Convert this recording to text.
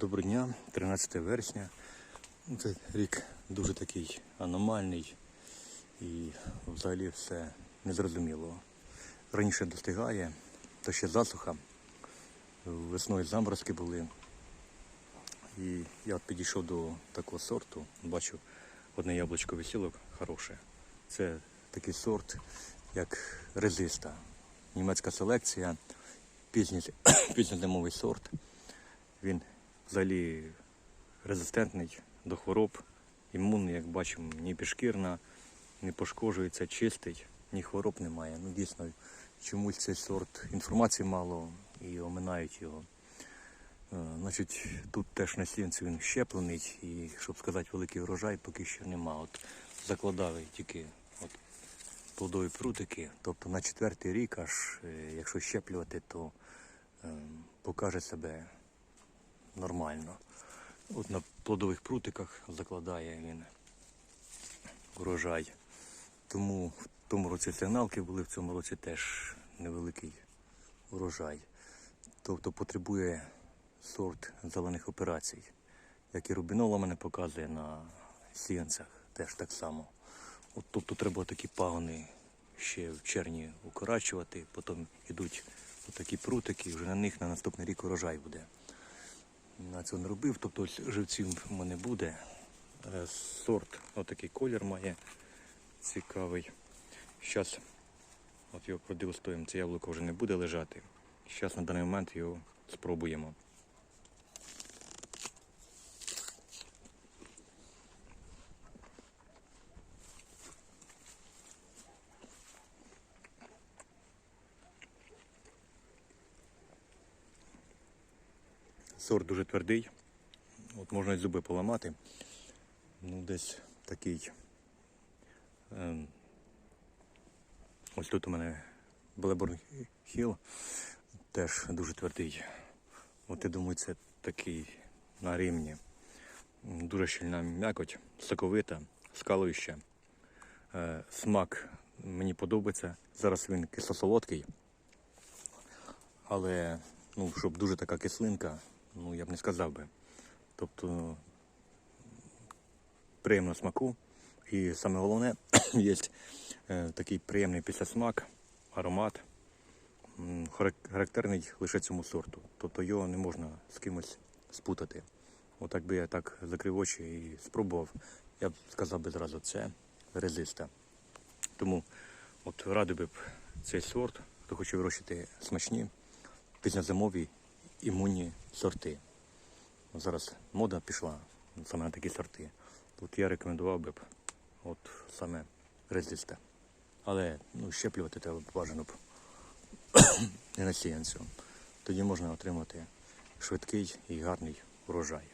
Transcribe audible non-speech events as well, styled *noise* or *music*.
Доброго дня, 13 вересня. Ну, Це рік дуже такий аномальний і взагалі все незрозуміло. Раніше достигає, то ще засуха, весною заморозки були. І я от підійшов до такого сорту, бачу одне яблучко висіло хороше. Це такий сорт, як резиста. Німецька селекція, пізній, *coughs* пізньозимовий сорт. Він взагалі резистентний до хвороб, імунний, як бачимо, ні пішкірна, не пошкоджується, чистий, ні хвороб немає. Ну дійсно, чомусь цей сорт інформації мало і оминають його. Е, Значить, тут теж на сінці він щеплений, і щоб сказати великий урожай, поки що нема. От закладали тільки от плодові прутики, тобто на четвертий рік, аж е, якщо щеплювати, то е, покаже себе нормально. От на плодових прутиках закладає він урожай. Тому в тому році сигналки були, в цьому році теж невеликий урожай. Тобто потребує сорт зелених операцій. Як і рубінола мене показує на сіянцях, теж так само. От, тобто треба такі пагони ще в червні укорачувати, потім йдуть такі прутики, і вже на них на наступний рік урожай буде. На цього не робив, тобто живців в мене буде. Е, Сорт, отакий колір має цікавий. Зараз от його продегустуємо, це яблуко вже не буде лежати. Зараз на даний момент його спробуємо. Сорт дуже твердий. От можна і зуби поламати. Ну, десь такий. ем, ось тут у мене Блеборн Хіл теж дуже твердий. От я думаю, це такий на рівні. Дуже щільна м'якоть, соковита, скалуюча. Е, смак мені подобається. Зараз він кисло-солодкий. Але ну, щоб дуже така кислинка, ну я б не сказав би. Тобто приємно смаку. І саме головне, *clears throat* є е, такий приємний післясмак, аромат, характерний лише цьому сорту. Тобто його не можна з кимось спутати. Отак би я так закрив очі і спробував, я б сказав би зразу, це резиста. Тому от радий би б цей сорт, хто хоче вирощувати смачні, пізньозимові імунні сорти. Зараз мода пішла саме на такі сорти. Тут я рекомендував би б от саме резиста. Але ну, щеплювати треба бажано б *coughs* не на сіянцю. Тоді можна отримати швидкий і гарний урожай.